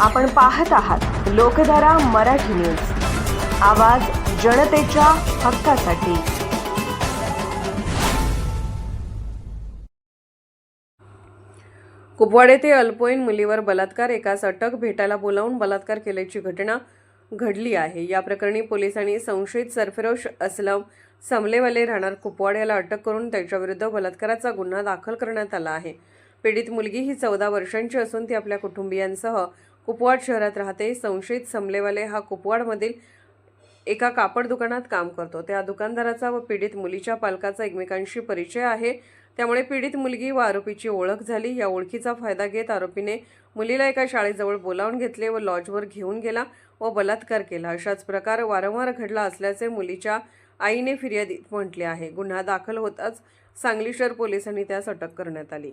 आपण पाहत आहात लोकधारा मराठी न्यूज. आवाज जनतेच्या हक्कासाठी. कुपवाड येथे अल्पवयीन मुलीवर बलात्कार एकास अटक भेटायला बोलावून बलात्कार केल्याची घटना घडली आहे. या प्रकरणी पोलिसांनी संशयित सरफरोश असलम समलेवाले राहणार कुपवाड याला अटक करून त्याच्याविरुद्ध बलात्काराचा गुन्हा दाखल करण्यात आला आहे. पीडित मुलगी ही चौदा वर्षांची असून ती आपल्या कुटुंबियांसह कुपवाड शहरात राहते. संशयित समलेवाले हा कुपवाडमधील एका कापड दुकानात काम करतो. त्या दुकानदाराचा व पीडित मुलीच्या पालकाचा एकमेकांशी परिचय आहे. त्यामुळे पीडित मुलगी व आरोपीची ओळख झाली. या ओळखीचा फायदा घेत आरोपीने मुलीला एका शाळेजवळ बोलावून घेतले व लॉजवर घेऊन गेला व बलात्कार केला. अशाच प्रकार वारंवार घडला असल्याचे मुलीच्या आईने फिर्यादीत म्हटले आहे. गुन्हा दाखल होताच सांगली शहर पोलिसांनी त्यास अटक करण्यात आली.